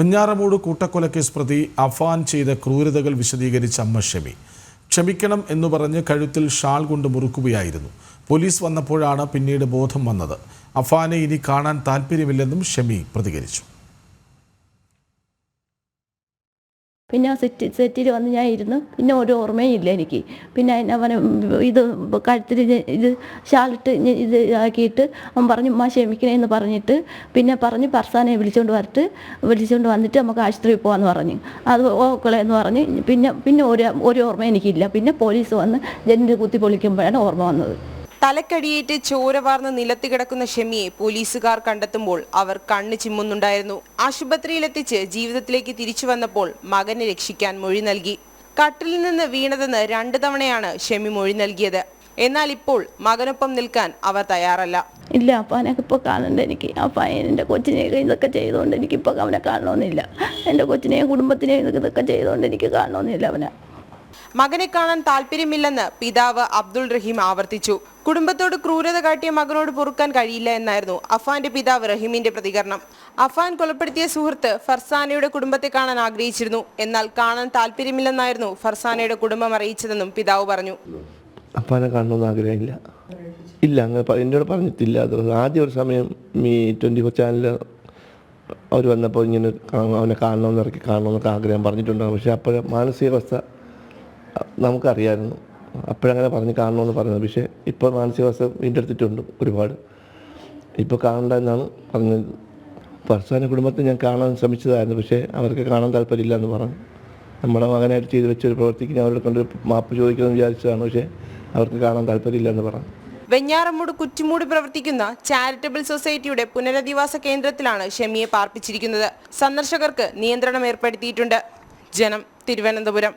വെഞ്ഞാറമൂട് കൂട്ടക്കൊലക്കേസ് പ്രതി അഫാൻ ചെയ്ത ക്രൂരതകൾ വിശദീകരിച്ച അമ്മ ഷമി. ക്ഷമിക്കണം എന്ന് പറഞ്ഞ് കഴുത്തിൽ ഷാൾ കൊണ്ട് മുറുക്കുകയായിരുന്നു. പോലീസ് വന്നപ്പോഴാണ് പിന്നീട് ബോധം വന്നത്. അഫാനെ ഇനി കാണാൻ താല്പര്യമില്ലെന്നും ഷമി പ്രതികരിച്ചു. പിന്നെ സെറ്റ് സെറ്റിൽ വന്ന് ഞാൻ ഇരുന്നു. പിന്നെ ഒരു ഓർമ്മയും ഇല്ല എനിക്ക്. പിന്നെ അവനെ ഇത് കഴുത്തിൽ ഇത് ഷാളിട്ട് ഇത് ആക്കിയിട്ട് അവൻ പറഞ്ഞു ഉമ്മ ക്ഷമിക്കണേ എന്ന് പറഞ്ഞിട്ട് പിന്നെ പറഞ്ഞ് പർസാനെ വിളിച്ചുകൊണ്ട് വരട്ട്. വിളിച്ചുകൊണ്ട് വന്നിട്ട് നമുക്ക് ആശുപത്രിയിൽ പോകാമെന്ന് പറഞ്ഞു. അത് ഓക്കളെ എന്ന് പറഞ്ഞ്. പിന്നെ പിന്നെ ഒരു ഒരു ഓർമ്മ എനിക്കില്ല. പിന്നെ പോലീസ് വന്ന് ജനൽ കുത്തി പൊളിക്കുമ്പോഴാണ് ഓർമ്മ വന്നത്. തലക്കടിയേറ്റ് ചോര വാർന്ന് നിലത്ത് കിടക്കുന്ന ഷെമിയെ പോലീസുകാർ കണ്ടെത്തുമ്പോൾ അവർ കണ്ണ് ചിമ്മുന്നുണ്ടായിരുന്നു. ആശുപത്രിയിലെത്തിച്ച് ജീവിതത്തിലേക്ക് തിരിച്ചു വന്നപ്പോൾ മകനെ രക്ഷിക്കാൻ മൊഴി നൽകി. കട്ടിൽ നിന്ന് വീണതെന്ന് രണ്ടു തവണയാണ് ഷെമി മൊഴി നൽകിയത്. എന്നാൽ ഇപ്പോൾ മകനൊപ്പം നിൽക്കാൻ അവർ തയ്യാറല്ല. ഇല്ല അപ്പാനൊക്കെ ഇപ്പോൾ കാണണ്ട എനിക്ക്. അപ്പ എന്റെ കൊച്ചിനെ ഇതൊക്കെ ചെയ്തുകൊണ്ട് എനിക്കിപ്പോൾ അവനെ കാണണമെന്നില്ല എന്റെ കൊച്ചിനെയും കുടുംബത്തിനെയും ഇതൊക്കെ ചെയ്തുകൊണ്ട് എനിക്ക് കാണണമെന്നില്ല അവനെ. മകനെ കാണാൻ താല്പര്യമില്ലെന്ന് പിതാവ് അബ്ദുൾ റഹീം ആവർത്തിച്ചു. കുടുംബത്തോട് ക്രൂരത കാട്ടിയ മകനോട് പൊറുക്കാൻ കഴിയില്ല എന്നായിരുന്നു അഫാന്റെ പിതാവ് റഹീമിന്റെ പ്രതികരണം. അഫാൻ കൊലപ്പെടുത്തിയ സുഹൃത്ത് ഫർസാനയുടെ കുടുംബത്തെ കാണാൻ ആഗ്രഹിച്ചിരുന്നു. എന്നാൽ കാണാൻ താല്പര്യമില്ലെന്നായിരുന്നു ഫർസാനയുടെ കുടുംബം അറിയിച്ചതെന്നും പിതാവ് പറഞ്ഞു. അപ്പാനെ കാണണമെന്ന് ആഗ്രഹമില്ല. ഇല്ല അങ്ങനെ എന്നോട് പറഞ്ഞിട്ടില്ല. അത് ആദ്യം ഒരു സമയം ഈ ട്വന്റി ഫോർ ചാനലിൽ അവർ വന്നപ്പോൾ ഇങ്ങനെ അവനെ കാണണമെന്ന് ഇറക്കി കാണണമെന്നൊക്കെ ആഗ്രഹം പറഞ്ഞിട്ടുണ്ടാകും പക്ഷേ അപ്പോഴെ മാനസികാവസ്ഥ അ, നമുക്കറിയായിരുന്നു. അപ്പോഴങ്ങനെ പറഞ്ഞ് കാണണമെന്ന് പറഞ്ഞത്. പക്ഷേ ഇപ്പോൾ മാനസികാവസ്ഥ വീണ്ടെടുത്തിട്ടുണ്ട് ഒരുപാട്. ഇപ്പോൾ കാണണ്ട എന്നാണ് പറഞ്ഞത്. പർസാന കുടുംബത്തെ ഞാൻ കാണാൻ ശ്രമിച്ചതായിരുന്നു. പക്ഷേ അവർക്ക് കാണാൻ താല്പര്യമില്ല എന്ന് പറഞ്ഞു. നമ്മുടെ മകനായിട്ട് ചെയ്തു വെച്ചൊരു പ്രവർത്തിക്ക് ഞാൻ അവരുടെ കൊണ്ട് മാപ്പ് ചോദിക്കണമെന്ന് വിചാരിച്ചതാണ്. പക്ഷേ അവർക്ക് കാണാൻ താല്പര്യമില്ല എന്ന് പറഞ്ഞു. വെഞ്ഞാറമ്മൂട് കുറ്റിമൂടി പ്രവർത്തിക്കുന്ന ചാരിറ്റബിൾ സൊസൈറ്റിയുടെ പുനരധിവാസ കേന്ദ്രത്തിലാണ് ഷെമിയെ പാർപ്പിച്ചിരിക്കുന്നത്. സന്ദർശകർക്ക് നിയന്ത്രണം ഏർപ്പെടുത്തിയിട്ടുണ്ട്. ജനം തിരുവനന്തപുരം.